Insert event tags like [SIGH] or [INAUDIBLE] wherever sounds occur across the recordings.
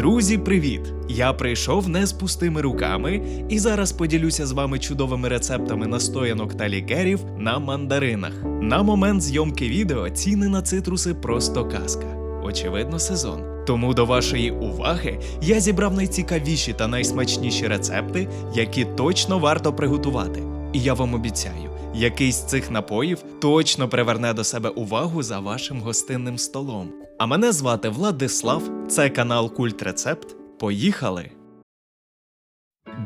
Друзі, привіт! Я прийшов не з пустими руками і зараз поділюся з вами чудовими рецептами настоянок та лікерів на мандаринах. На момент зйомки відео ціни на цитруси просто казка. Очевидно, сезон. Тому до вашої уваги я зібрав найцікавіші та найсмачніші рецепти, які точно варто приготувати. І я вам обіцяю, якийсь з цих напоїв точно приверне до себе увагу за вашим гостинним столом. А мене звати Владислав, це канал Культ Рецепт. Поїхали!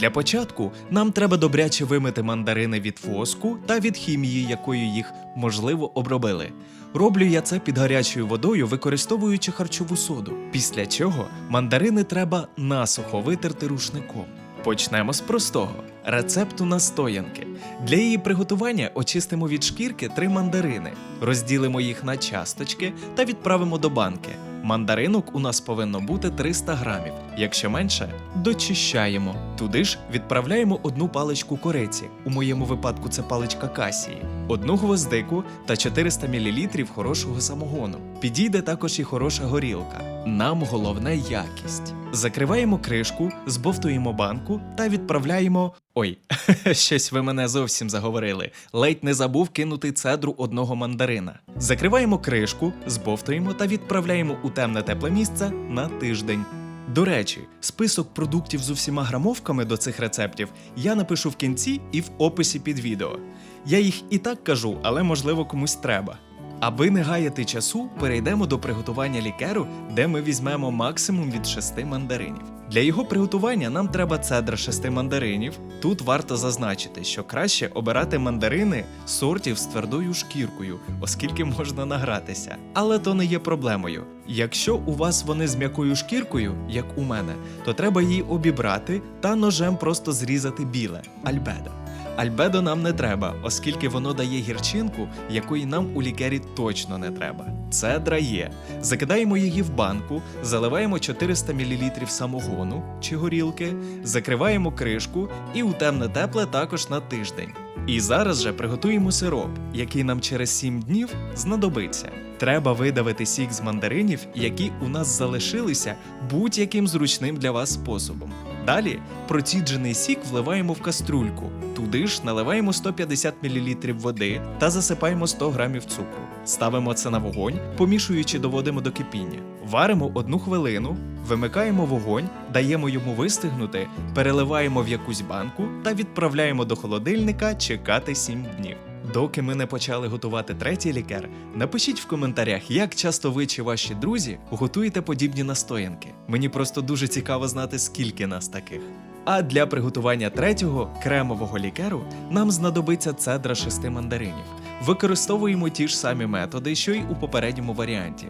Для початку нам треба добряче вимити мандарини від воску та від хімії, якою їх можливо обробили. Роблю я це під гарячою водою, використовуючи харчову соду. Після чого мандарини треба насухо витерти рушником. Почнемо з простого рецепту настоянки. Для її приготування очистимо від шкірки три мандарини, розділимо їх на часточки та відправимо до банки. Мандаринок у нас повинно бути 300 грамів. Якщо менше, дочищаємо. Туди ж відправляємо одну паличку кориці. У моєму випадку це паличка касії, одну гвоздику та 400 мл хорошого самогону. Підійде також і хороша горілка. Нам головне якість. Закриваємо кришку, збовтуємо банку та відправляємо. Ой, [LAUGHS] щось ви мене зовсім заговорили. Ледь не забув кинути цедру одного мандарина. Закриваємо кришку, збовтуємо та відправляємо у темне тепле місце на тиждень. До речі, список продуктів з усіма грамовками до цих рецептів я напишу в кінці і в описі під відео. Я їх і так кажу, але можливо комусь треба. Аби не гаяти часу, перейдемо до приготування лікеру, де ми візьмемо максимум від 6 мандаринів. Для його приготування нам треба цедра 6 мандаринів. Тут варто зазначити, що краще обирати мандарини сортів з твердою шкіркою, оскільки можна награтися. Але то не є проблемою. Якщо у вас вони з м'якою шкіркою, як у мене, то треба її обібрати та ножем просто зрізати біле альбедо. Альбедо нам не треба, оскільки воно дає гірчинку, якої нам у лікері точно не треба. Цедра є. Закидаємо її в банку, заливаємо 400 мл самогону чи горілки, закриваємо кришку і у темне тепле також на тиждень. І зараз же приготуємо сироп, який нам через 7 днів знадобиться. Треба видавити сік з мандаринів, які у нас залишилися будь-яким зручним для вас способом. Далі проціджений сік вливаємо в каструльку. Туди ж наливаємо 150 мл води та засипаємо 100 г цукру. Ставимо це на вогонь, помішуючи доводимо до кипіння. Варимо одну хвилину, вимикаємо вогонь, даємо йому вистигнути, переливаємо в якусь банку та відправляємо до холодильника чекати 7 днів. Доки ми не почали готувати третій лікер, напишіть в коментарях, як часто ви чи ваші друзі готуєте подібні настоянки. Мені просто дуже цікаво знати, скільки нас таких. А для приготування третього кремового лікеру нам знадобиться цедра шести мандаринів. Використовуємо ті ж самі методи, що й у попередньому варіанті.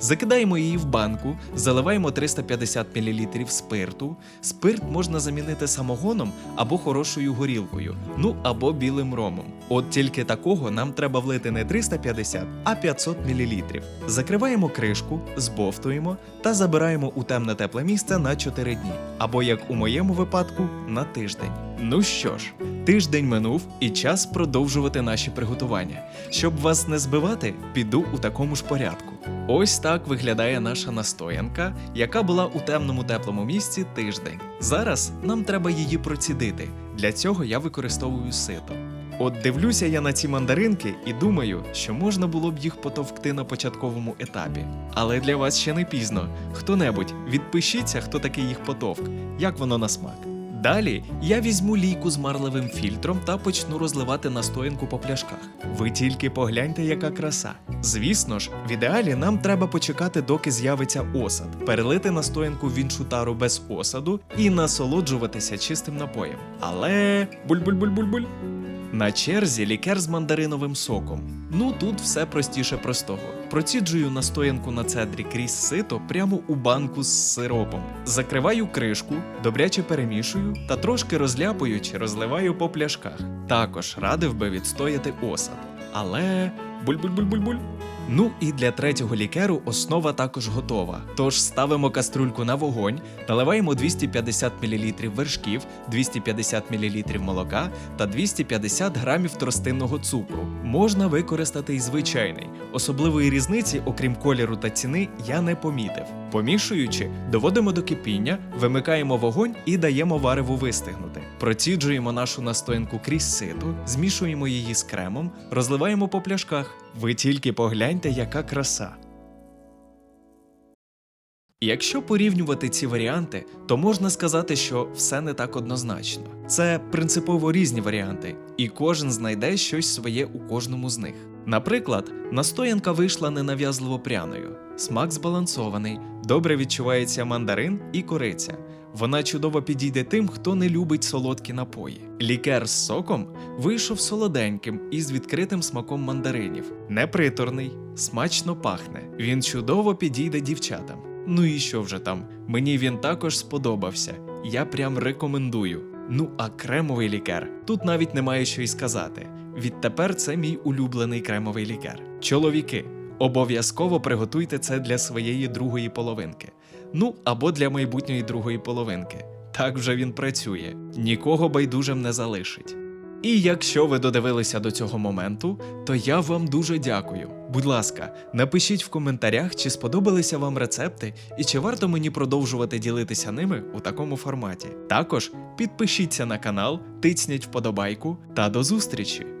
Закидаємо її в банку, заливаємо 350 мл спирту. Спирт можна замінити самогоном або хорошою горілкою, ну або білим ромом. От тільки такого нам треба влити не 350, а 500 мл. Закриваємо кришку, збовтуємо та забираємо у темне тепле місце на 4 дні, або як у моєму випадку, на тиждень. Ну що ж, тиждень минув і час продовжувати наші приготування. Щоб вас не збивати, піду у такому ж порядку. Ось так виглядає наша настоянка, яка була у темному теплому місці тиждень. Зараз нам треба її процідити. Для цього я використовую сито. От дивлюся я на ці мандаринки і думаю, що можна було б їх потовкти на початковому етапі. Але для вас ще не пізно. Хто-небудь, відпишіться, хто такий їх потовк, як воно на смак. Далі я візьму лійку з марливим фільтром та почну розливати настоянку по пляшках. Ви тільки погляньте, яка краса. Звісно ж, в ідеалі нам треба почекати, доки з'явиться осад, перелити настоянку в іншу тару без осаду і насолоджуватися чистим напоєм. Але буль-буль-буль-буль-буль. На черзі лікер з мандариновим соком. Ну тут все простіше простого. Проціджую настоянку на цедрі крізь сито прямо у банку з сиропом. Закриваю кришку, добряче перемішую та трошки розляпуючи розливаю по пляшках. Також радив би відстояти осад. Але буль-буль-буль-буль-буль. Ну і для третього лікеру основа також готова. Тож ставимо каструльку на вогонь, наливаємо 250 мл вершків, 250 мл молока та 250 грамів тростинного цукру. Можна використати і звичайний. Особливої різниці, окрім кольору та ціни, я не помітив. Помішуючи, доводимо до кипіння, вимикаємо вогонь і даємо вареву вистигнути. Проціджуємо нашу настоянку крізь сито, змішуємо її з кремом, розливаємо по пляшках. Ви тільки погляньте, яка краса. Якщо порівнювати ці варіанти, то можна сказати, що все не так однозначно. Це принципово різні варіанти, і кожен знайде щось своє у кожному з них. Наприклад, настоянка вийшла ненав'язливо пряною, смак збалансований, добре відчувається мандарин і кориця. Вона чудово підійде тим, хто не любить солодкі напої. Лікер з соком вийшов солоденьким і з відкритим смаком мандаринів. Неприторний, смачно пахне. Він чудово підійде дівчатам. Ну і що вже там? Мені він також сподобався. Я прям рекомендую. Ну а кремовий лікер тут навіть немає що й сказати. Відтепер це мій улюблений кремовий лікер. Чоловіки, обов'язково приготуйте це для своєї другої половинки. Ну або для майбутньої другої половинки. Так вже він працює, нікого байдужим не залишить. І якщо ви додивилися до цього моменту, то я вам дуже дякую. Будь ласка, напишіть в коментарях, чи сподобалися вам рецепти і чи варто мені продовжувати ділитися ними у такому форматі. Також підпишіться на канал, тицніть вподобайку та до зустрічі!